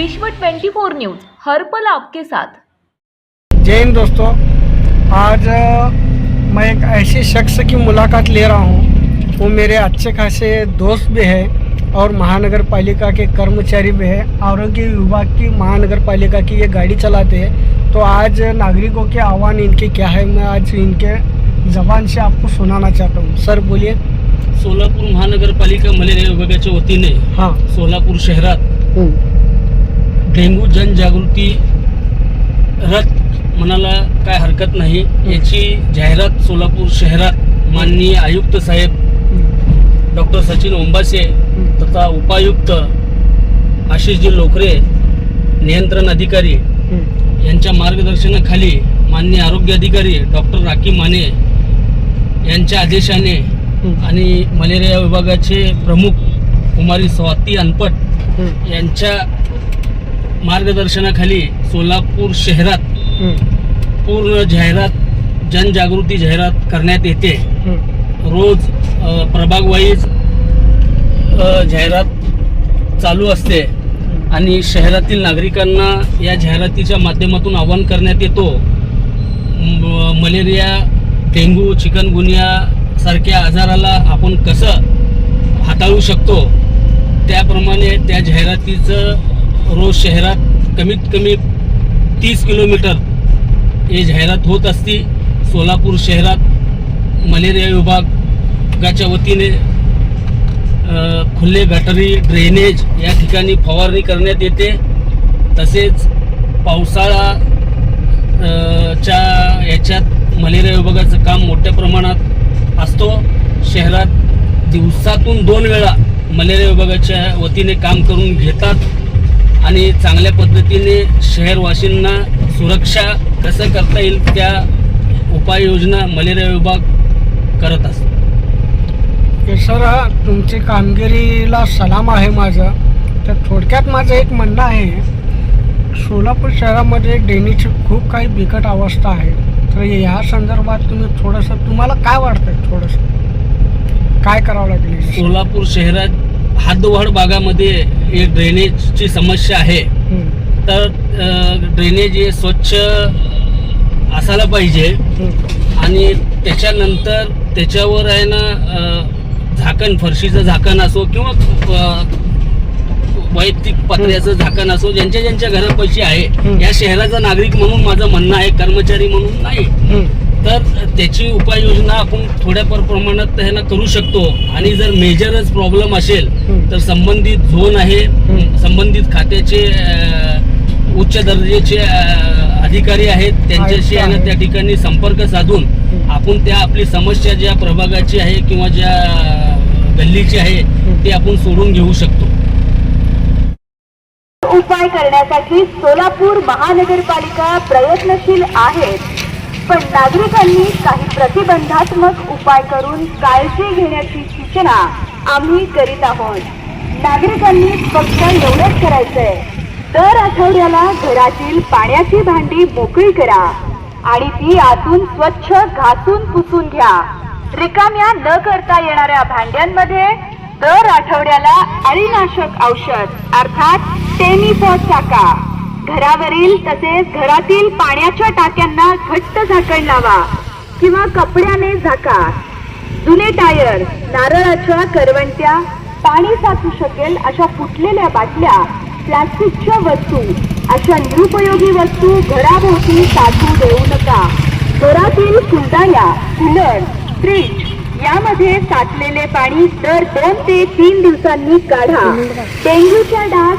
विश्व 24 न्यूज हर पल आपके साथ. जय हिंद दोस्तों. आज मैं एक ऐसी शख्स की मुलाकात ले रहा हूँ. वो मेरे अच्छे खासे दोस्त भी है और महानगर पालिका के कर्मचारी भी है. आरोग्य विभाग की महानगर पालिका की ये गाड़ी चलाते हैं. तो आज नागरिकों के आह्वान इनके क्या है? मैं आज इनके जबान से आपको सुनाना चाहता हूँ. सर बोलिए. सोलापूर महानगरपालिका मलेरिया विभागाच्या वतीने हाँ. सोलापूर शहरात डेंग्यू जनजागृती रथ म्हणाला काय हरकत नाही याची जाहिरात सोलापूर शहरात माननीय आयुक्त साहेब डॉक्टर सचिन ओंबासे तथा उपायुक्त आशिषजी लोकरे नियंत्रण अधिकारी यांच्या मार्गदर्शनाखाली माननीय आरोग्य अधिकारी डॉक्टर राखी माने यांच्या आदेशाने आणि मलेरिया विभागाचे प्रमुख कुमारी स्वाती अनपट यांच्या मार्गदर्शनाखाली सोलापूर शहरात पूर्ण जाहिरात जनजागृती जाहिरात करण्यात येते. रोज अ, प्रभाग वाईज अ, जाहिरात चालू असते. आणि शहरातील नागरिकांना या जाहिरातीच्या माध्यमातून आवाहन करण्यात येतो. मलेरिया डेंग्यू चिकनगुनिया सारख्या आजाराला आपण कसं हाताळू शकतो? त्याप्रमाणे त्या जाहिरातीचं रोज शहरात कमीत कमी तीस किलोमीटर हे जाहिरात होत असती. सोलापूर शहरात मलेरिया विभागाच्या वतीने खुले गटारी ड्रेनेज या ठिकाणी फवारणी करण्यात येते. तसेच पावसाळा च्या याच्यात मलेरिया विभागाचं काम मोठ्या प्रमाणात असतो. शहरात दिवसातून दोन वेळा मलेरिया विभागाच्या वतीने काम करून घेतात. आणि चांगल्या पद्धतीने शहरवासींना सुरक्षा कसं करता येईल त्या उपाययोजना मलेरिया विभाग करत असतो. सर तुमची कामगिरीला सलाम आहे माझं. तर थोडक्यात माझं एक म्हणणं आहे सोलापूर शहरामध्ये डेनीची खूप काही बिकट अवस्था आहे. तर या संदर्भात तुम्ही थोडंसं तुम्हाला काय वाटतंय थोडंसं? काय करावं लागेल? सोलापूर शहरात हातवाड भागामध्ये एक ड्रेनेजची समस्या आहे. तर ड्रेनेज हे स्वच्छ असायला पाहिजे. आणि त्याच्यानंतर त्याच्यावर आहे ना झाकण फरशीचं झाकण असो किंवा वैयक्तिक पत्र्याचं झाकण असो ज्यांच्या ज्यांच्या घरापाशी आहे. या शहराचा नागरिक म्हणून माझं म्हणणं आहे कर्मचारी म्हणून नाही. तर त्याची उपाययोजना आपण थोड्या पर प्रमाणात ह्यानं करू शकतो आणि जर मेजरच प्रॉब्लेम असेल. तर संबंधित झोन आहे. संबंधित खात्याचे उच्च दर्जाचे अधिकारी आहेत त्यांच्याशी आहे. त्या ठिकाणी संपर्क साधून. आपण त्या आपली समस्या ज्या प्रभागाची आहे किंवा ज्या गल्लीची आहे ते आपण सोडून घेऊ शकतो उपाय करण्यासाठी सोलापूर महानगरपालिका प्रयत्नशील आहेत पण नागरिकांनी काही प्रतिबंधात्मक उपाय करून काळजी घेण्याची सूचना आम्ही करीत आहोत. नागरिकांनी फक्त एवढंच करायचंय. दर आठवड्याला घरातील पाण्याची भांडी मोकळी करा आणि ती आतून स्वच्छ घासून पुसून घ्या. रिकाम्या न करता येणाऱ्या भांड्यांमध्ये दर आठवड्याला अळीनाशक औषध अर्थात टेनिफॉस टाका. घरावरील तसेच घरातील पाण्याच्या टाक्यांना घट्ट झाकण लावा किंवा कपड्याने झाका. जुने टायर नारळाच्या करवंट्या पाणी साचू शकेल अशा फुटलेल्या बाटल्या प्लास्टिकच्या वस्तू अशा निरुपयोगी वस्तू घराभोवती साचू देऊ नका. घरातील कुंडाया कूलर फ्रीज यामध्ये साठलेले पाणी दर दोन ते तीन दिवसांनी काढा. डेंग्यूच्या डास